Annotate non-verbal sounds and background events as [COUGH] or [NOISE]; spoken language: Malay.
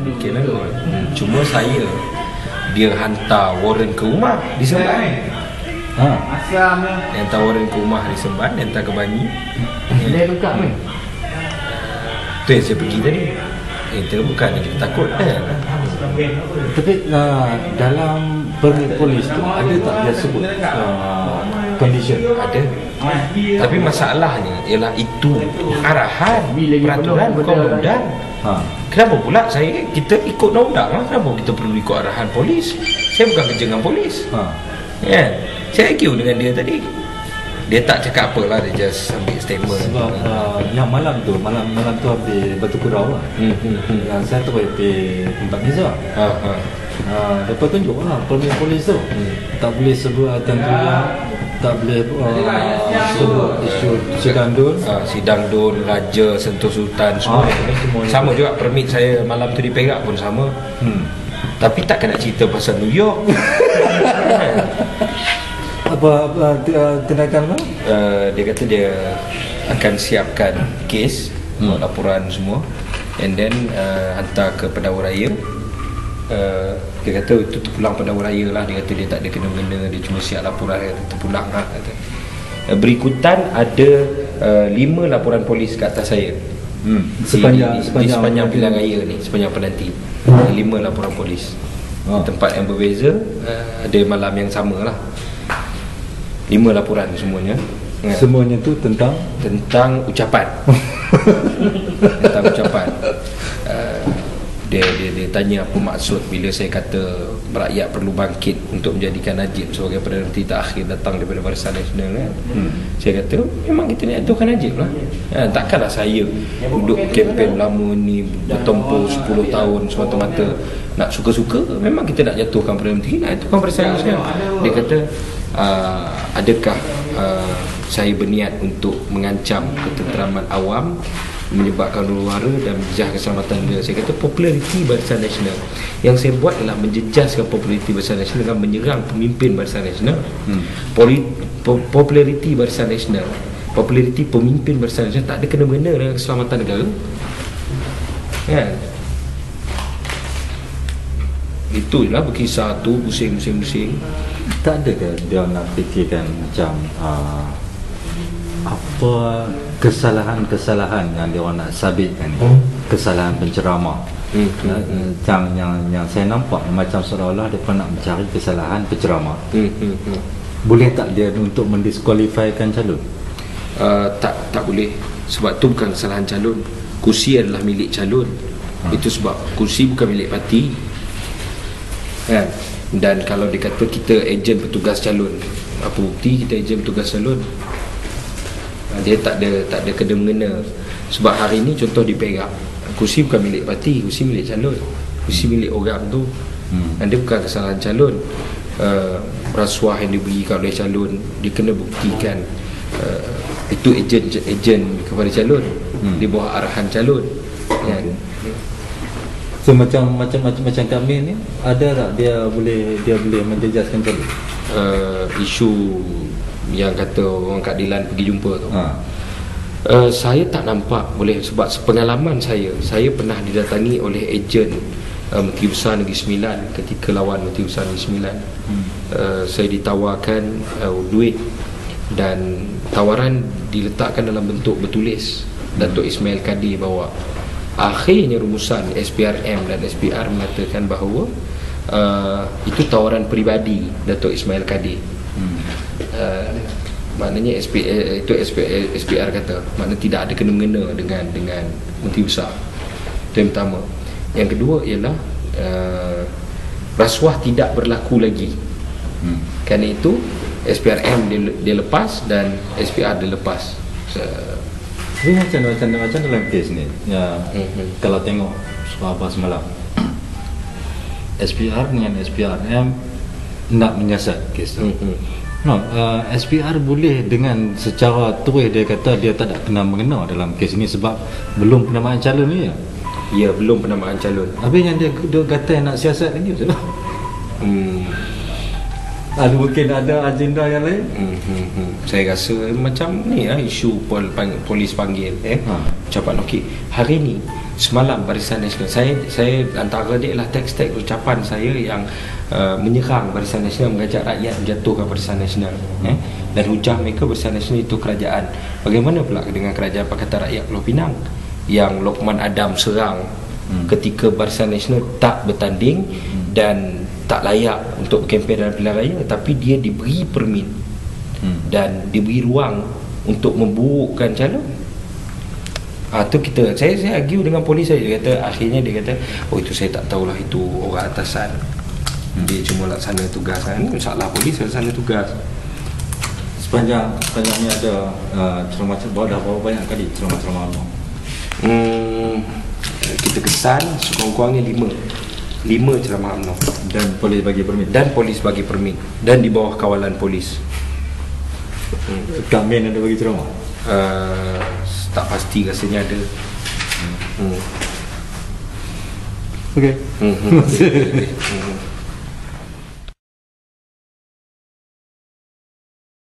Mungkin lah kot. Hmm, Cuma saya dia hantar warrant ke rumah di Semban. Ha. Dia hantar warrant ke rumah di Semban, dia hantar ke Bangi. Dia lengkap ni. Tu yang saya pergi tadi. Kita bukan kita takut kan. Tapi uh, dalam permit polis tu ada tak dia sebut uh, condition? Ada. Tapi masalahnya ialah itu arahan peraturan undang. Ha. Kenapa pula saya kita ikut undang lah Kenapa kita perlu ikut arahan polis Saya bukan kerja dengan polis Ha. Kan Saya argue dengan dia tadi Dia tak cakap apa lah Dia just ambil statement Sebab uh, yang malam tu, malam malam tu habis Batu Kurau lah. hmm, hmm, hmm. Yang saya tu pergi tempat Niza. Ha, ha. Ha, lepas tunjuk lah permit polis tu. Hmm. Tak boleh sebut tentunya tak boleh uh, sebut isu segandun. Ha, Sidang Dun, Raja, Sentuh Sultan semua Ah, semuanya. Sama juga permit saya malam tu di Perak pun sama Hmm. Tapi takkan nak cerita pasal New York [LAUGHS] Apa, apa uh, tindakan apa? uh, dia kata dia akan siapkan kes Hmm. laporan semua and then uh, hantar ke pendakwa raya uh, dia kata itu terpulang pendakwa raya lah. Dia kata dia tak ada kena-mena dia cuma siap laporan dia kata terpulang lah kata. Uh, berikutan ada uh, lima laporan polis ke atas saya. Hmm. di, Sepanjang di, di sepanjang sepanjang pilihan raya ni sepanjang penanti. Hmm. Lima laporan polis. Di tempat yang berbeza uh, ada malam yang sama lah. Lima laporan semuanya. Ya Semuanya tu tentang? Tentang ucapan. [LAUGHS] Tentang ucapan dia, dia dia tanya apa maksud bila saya kata rakyat perlu bangkit untuk menjadikan Najib sebagai Perdana Menteri terakhir datang daripada Barisan Nasional kan? Hmm. saya kata memang kita nak jatuhkan Najib lah. Ha, takkanlah saya duduk kempen lama ni bertempuh 10 tahun semata-mata nak suka-suka. Memang kita nak jatuhkan Perdana Menteri nak jatuhkan Barisan Nasional. Dia kata uh, adakah uh, saya berniat untuk mengancam ketenteraman awam menyebabkan huru-hara dan menjejah keselamatan dia. Saya kata populariti Barisan Nasional. Yang saya buat adalah menjejaskan populariti Barisan Nasional dengan menyerang pemimpin Barisan Nasional. Hmm. Poli, po, populariti Barisan Nasional, populariti pemimpin Barisan Nasional tak ada kena-mena dengan keselamatan negara. Kan? Itu lah berkisar tu pusing-pusing-pusing. tak ada ke dia nak fikirkan macam uh, apa kesalahan-kesalahan yang dia orang nak sabitkan ni? Kesalahan penceramah. Hmm, hmm, Uh, yang, yang yang saya nampak macam seolah-olah dia pernah mencari kesalahan penceramah. Hmm, hmm, hmm. boleh tak dia untuk mendiskualifikan calon? Uh, tak tak boleh. Sebab tu bukan kesalahan calon. Kursi adalah milik calon. Ha. itu sebab kursi bukan milik parti. Kan? Dan kalau dikata kita ejen petugas calon apa bukti kita ejen petugas calon dia tak ada tak ada kena. Mengena sebab hari ni contoh di Perak kursi bukan milik parti kursi milik calon. Kursi milik orang tu. Hmm. dan dia bukan kesalahan calon. Uh, rasuah yang diberikan oleh calon dia kena buktikan uh, itu ejen ejen kepada calon. Hmm. di bawah arahan calon. Kan so macam macam macam macam kami ni ada tak dia boleh dia boleh menjejaskan calon uh, isu yang kata orang keadilan pergi jumpa tu. Ha. Uh, saya tak nampak boleh sebab pengalaman saya. Saya pernah didatangi oleh ejen uh, Menteri Besar Negeri Sembilan ketika lawan Menteri Besar Negeri Sembilan. Hmm. uh, saya ditawarkan uh, duit dan tawaran diletakkan dalam bentuk bertulis. Datuk Ismail Kadir bahawa akhirnya rumusan SPRM dan SPR mengatakan bahawa uh, itu tawaran peribadi Datuk Ismail Kadir hmm. Uh, maknanya SP, eh, itu SP, eh, SPR kata makna tidak ada kena-mengena dengan dengan menteri besar itu yang pertama yang kedua ialah uh, rasuah tidak berlaku lagi Hmm. kerana itu SPRM dia, dia lepas dan SPR dia lepas uh, Tapi macam macam macam dalam kes ni ya Mhm. kalau tengok apa semalam [CLEARS THROAT] SPR dengan SPRM nak menyiasat kes tu. mhm. No, uh, SPR boleh dengan secara terus dia kata dia tak ada kena mengena dalam kes ini sebab belum penamaan calon ni ya. ya belum penamaan calon Habis yang dia, dia kata yang nak siasat lagi macam mana? hmm. Ada mungkin ada agenda yang lain? Hmm, hmm, hmm. Saya rasa macam ni lah isu pol, pang, polis panggil eh. Ha. Ha. Ucapan okey. Hari ni semalam Barisan Nasional saya saya antara dia ialah teks-teks ucapan saya yang uh, menyerang Barisan Nasional mengajak rakyat menjatuhkan Barisan Nasional eh? dan hujah mereka Barisan Nasional itu kerajaan bagaimana pula dengan kerajaan Pakatan Rakyat Pulau Pinang yang Lokman Adam serang hmm. ketika Barisan Nasional tak bertanding hmm. dan tak layak untuk kempen dalam pilihan raya tapi dia diberi permit hmm. dan diberi ruang untuk memburukkan calon Ah tu kita saya saya argue dengan polis saya dia kata akhirnya dia kata oh itu saya tak tahulah itu orang atasan. Dia cuma laksana tugas kan. Insya-Allah polis laksana tugas. Sepanjang sepanjang ni ada uh, ceramah-ceramah dah berapa banyak kali ceramah-ceramah Allah. Hmm, kita kesan sekurang-kurangnya lima lima ceramah UMNO dan polis bagi permit dan polis bagi permit dan di bawah kawalan polis. Hmm. Kami ada bagi ceramah. Uh, tak pasti rasanya ada. Hmm. Hmm. hmm. [LAUGHS]